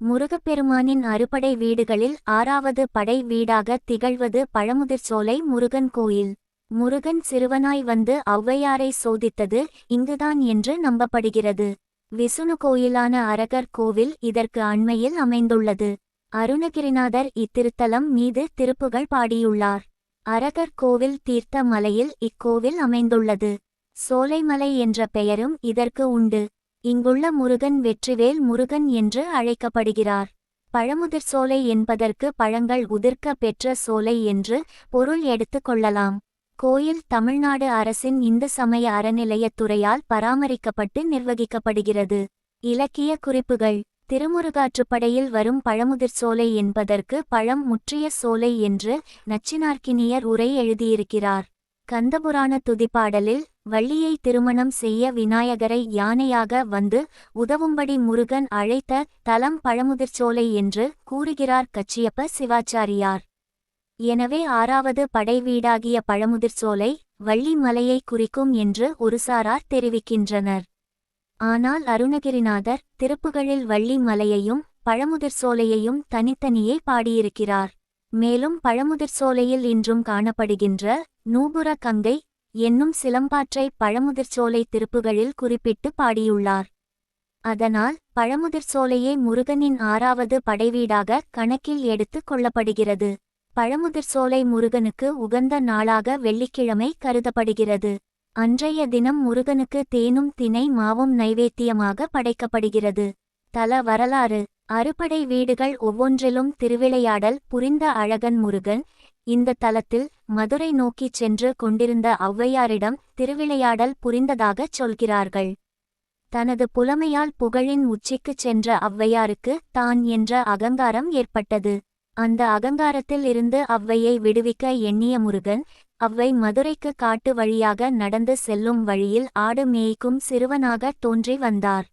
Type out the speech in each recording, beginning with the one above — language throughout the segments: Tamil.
முருகப்பெருமானின் அறுபடை வீடுகளில் ஆறாவது படை வீடாக திகழ்வது பழமுதிர்ச்சோலை முருகன் கோயில். முருகன் சிறுவனாய் வந்து ஔவையாரை சோதித்தது இங்குதான் என்று நம்பப்படுகிறது. விசுணு கோயிலான அரகர் கோவில் இதற்கு அண்மையில் அமைந்துள்ளது. அருணகிரிநாதர் இத்திருத்தலம் மீது திருப்புகள் பாடியுள்ளார். அரகர் கோவில் தீர்த்த மலையில் இக்கோவில் அமைந்துள்ளது. சோலைமலை என்ற பெயரும் இதற்கு உண்டு. இங்குள்ள முருகன் வெற்றிவேல் முருகன் என்று அழைக்கப்படுகிறார். பழமுதிர் சோலை என்பதற்கு பழங்கள் உதிர்க்க பெற்ற சோலை என்று பொருள் எடுத்துக் கொள்ளலாம். கோயில் தமிழ்நாடு அரசின் இந்து சமய அறநிலையத்துறையால் பராமரிக்கப்பட்டு நிர்வகிக்கப்படுகிறது. இலக்கிய குறிப்புகள். திருமுருகாற்றுப்படையில் வரும் பழமுதிர் சோலை என்பதற்கு பழம் முற்றிய சோலை என்று நச்சினார்க்கினியர் உரை எழுதியிருக்கிறார். கந்தபுராண துதிப்பாடலில் வள்ளியை திருமணம் செய்ய விநாயகரை யானையாக வந்து உதவும்படி முருகன் அழைத்த தலம் பழமுதிர்ச்சோலை என்று கூறுகிறார் கச்சியப்ப சிவாச்சாரியார். எனவே ஆறாவது படைவீடாகிய பழமுதிர்ச்சோலை வள்ளி மலையை குறிக்கும் என்று ஒருசாரார் தெரிவிக்கின்றனர். ஆனால் அருணகிரிநாதர் திருப்புகழில் வள்ளி மலையையும் பழமுதிர்சோலையையும் தனித்தனியே பாடியிருக்கிறார். மேலும் பழமுதிர்ச்சோலையில் இன்றும் காணப்படுகின்ற நூபுர கங்கை என்னும் சிலம்பாற்றை பழமுதிர்ச்சோலை திருப்புகளில் குறிப்பிட்டு பாடியுள்ளார். அதனால் பழமுதிர்ச்சோலையே முருகனின் ஆறாவது படைவீடாக கணக்கில் எடுத்துக் கொள்ளப்படுகிறது. பழமுதிர்சோலை முருகனுக்கு உகந்த நாளாக வெள்ளிக்கிழமை கருதப்படுகிறது. அன்றைய தினம் முருகனுக்கு தேனும் தினை மாவும் நைவேத்தியமாக படைக்கப்படுகிறது. தல வரலாறு அறுபடை வீடுகள் ஒவ்வொன்றிலும் திருவிளையாடல் புரிந்த அழகன் முருகன் இந்த தலத்தில் மதுரை நோக்கிச் சென்று கொண்டிருந்த ஔவையாரிடம் திருவிளையாடல் புரிந்ததாகச் சொல்கிறார்கள். தனது புலமையால் புகழின் உச்சிக்குச் சென்ற ஔவையாருக்கு தான் என்ற அகங்காரம் ஏற்பட்டது. அந்த அகங்காரத்தில் இருந்து அவ்வையை விடுவிக்க எண்ணிய முருகன் அவ்வை மதுரைக்கு காட்டு வழியாக நடந்து செல்லும் வழியில் ஆடு மேய்க்கும் சிறுவனாக தோன்றி வந்தார்.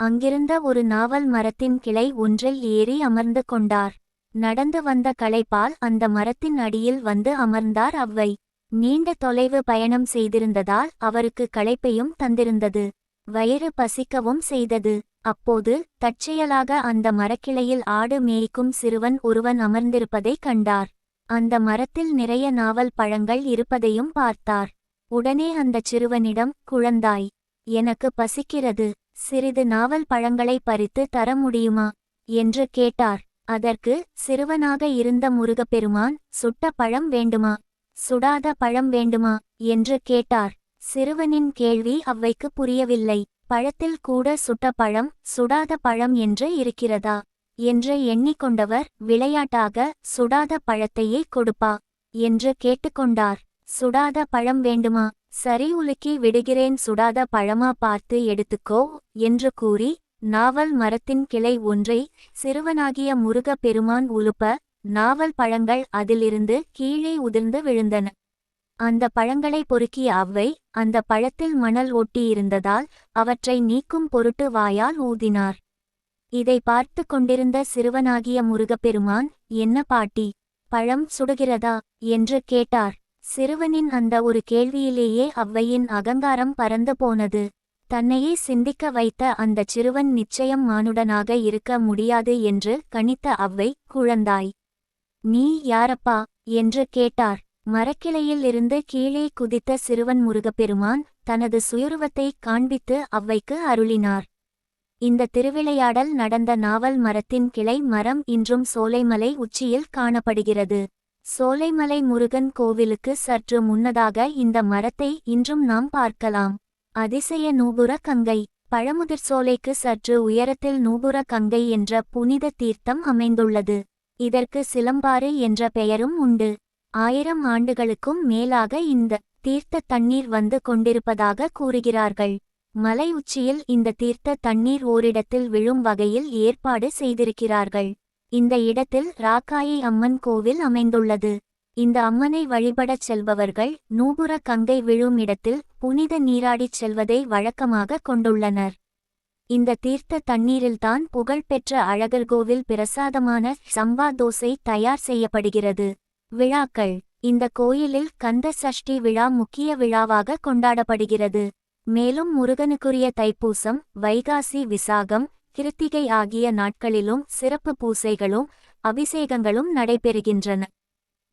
அங்கிருந்த ஒரு நாவல் மரத்தின் கிளை ஒன்றில் ஏறி அமர்ந்து கொண்டார். நடந்து வந்த களைப்பால் அந்த மரத்தின் அடியில் வந்து அமர்ந்தார் அவ்வை. நீண்ட தொலைவு பயணம் செய்திருந்ததால் அவருக்கு களைப்பையும் தந்திருந்தது. வயிறு பசிக்கவும் செய்தது. அப்போது தற்செயலாக அந்த மரக்கிளையில் ஆடு மேய்க்கும் சிறுவன் ஒருவன் அமர்ந்திருப்பதைக் கண்டார். அந்த மரத்தில் நிறைய நாவல் பழங்கள் இருப்பதையும் பார்த்தார். உடனே அந்தச் சிறுவனிடம் குழந்தாய் எனக்கு பசிக்கிறது. சிறிது நாவல் பழங்களை பறித்து தர முடியுமா? என்று கேட்டார். அதற்கு சிறுவனாக இருந்த முருகப்பெருமான் சுட்ட பழம் வேண்டுமா? சுடாத பழம் வேண்டுமா? என்று கேட்டார். சிறுவனின் கேள்வி அவ்வைக்கு புரியவில்லை. பழத்தில் கூட சுட்ட பழம் சுடாத பழம் என்று இருக்கிறதா? என்று எண்ணிக்கொண்டவர் விளையாட்டாக சுடாத பழத்தையே கொடுப்பா? என்று கேட்டுக்கொண்டார். சுடாத பழம் வேண்டுமா? சரி உலுக்கி விடுகிறேன். சுடாத பழமா பார்த்து எடுத்துக்கோ என்று கூறி நாவல் மரத்தின் கிளை ஒன்றை சிறுவனாகிய முருக பெருமான் உலுப்ப நாவல் பழங்கள் அதிலிருந்து கீழே உதிர்ந்து விழுந்தன. அந்த பழங்களை பொறுக்கிய அவ்வை அந்த பழத்தில் மணல் ஒட்டியிருந்ததால் அவற்றை நீக்கும் பொருட்டு வாயால் ஊதினார். இதை பார்த்து கொண்டிருந்த சிறுவனாகிய முருகப்பெருமான் என்ன பாட்டி பழம் சுடுகிறதா என்று கேட்டார். சிறுவனின் அந்த ஒரு கேள்வியிலேயே அவ்வையின் அகங்காரம் பறந்து போனது. தன்னையே சிந்திக்க வைத்த அந்தச் சிறுவன் நிச்சயம் மானுடனாக இருக்க முடியாது என்று கணித்த அவ்வை குழந்தாய். நீ யாரப்பா என்று கேட்டார். மரக்கிளையில் இருந்து கீழே குதித்த சிறுவன் முருகப்பெருமான் தனது சுயருவத்தை காண்பித்து அவ்வைக்கு அருளினார். இந்த திருவிளையாடல் நடந்த நாவல் மரத்தின் கிளை மரம் இன்றும் சோலைமலை உச்சியில் காணப்படுகிறது. சோலைமலை முருகன் கோவிலுக்கு சற்று முன்னதாக இந்த மரத்தை இன்றும் நாம் பார்க்கலாம். அதிசய நூபுர கங்கை. பழமுதிர் சோலைக்கு சற்று உயரத்தில் நூபுர கங்கை என்ற புனித தீர்த்தம் அமைந்துள்ளது. இதற்கு சிலம்பாறு என்ற பெயரும் உண்டு. ஆயிரம் ஆண்டுகளுக்கும் மேலாக இந்த தீர்த்த தண்ணீர் வந்து கொண்டிருப்பதாக கூறுகிறார்கள். மலை உச்சியில் இந்த தீர்த்த தண்ணீர் ஓரிடத்தில் விழும் வகையில் ஏற்பாடு செய்திருக்கிறார்கள். இந்த இடத்தில் ராக்காயி அம்மன் கோவில் அமைந்துள்ளது. இந்த அம்மனை வழிபடச் செல்பவர்கள் நூபுர கங்கை விழும் இடத்தில் புனித நீராடிச் செல்வதை வழக்கமாக கொண்டுள்ளனர். இந்த தீர்த்த தண்ணீரில்தான் புகழ்பெற்ற அழகர் கோவில் பிரசாதமான சம்பா தோசை தயார் செய்யப்படுகிறது. விழாக்கள். இந்த கோயிலில் கந்த சஷ்டி விழா முக்கிய விழாவாக கொண்டாடப்படுகிறது. மேலும் முருகனுக்குரிய தைப்பூசம் வைகாசி விசாகம் கிருத்திகை ஆகிய நாட்களிலும் சிறப்பு பூசைகளும் அபிஷேகங்களும் நடைபெறுகின்றன.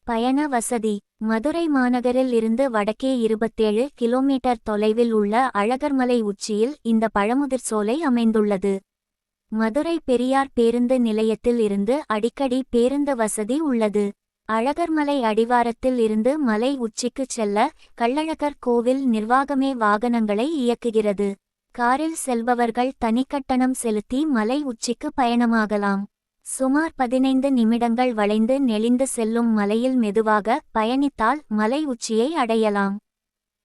பயண வசதி. மதுரை மாநகரில் இருந்து வடக்கே இருபத்தேழு கிலோமீட்டர் தொலைவில் உள்ள அழகர்மலை உச்சியில் இந்த பழமுதிர் சோலை அமைந்துள்ளது. மதுரை பெரியார் பேருந்து நிலையத்தில் இருந்து அடிக்கடி பேருந்து வசதி உள்ளது. அழகர்மலை அடிவாரத்தில் இருந்து மலை உச்சிக்குச் செல்ல கள்ளழகர் கோவில் நிர்வாகமே வாகனங்களை இயக்குகிறது. காரில் செல்பவர்கள் தனிக்கட்டணம் செலுத்தி மலை உச்சிக்கு பயணமாகலாம். சுமார் பதினைந்து நிமிடங்கள் வளைந்து நெளிந்து செல்லும் மலையில் மெதுவாக பயணித்தால் மலை உச்சியை அடையலாம்.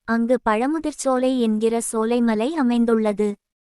அங்கு பழமுதிர்ச்சோலை என்கிற சோலைமலை அமைந்துள்ளது.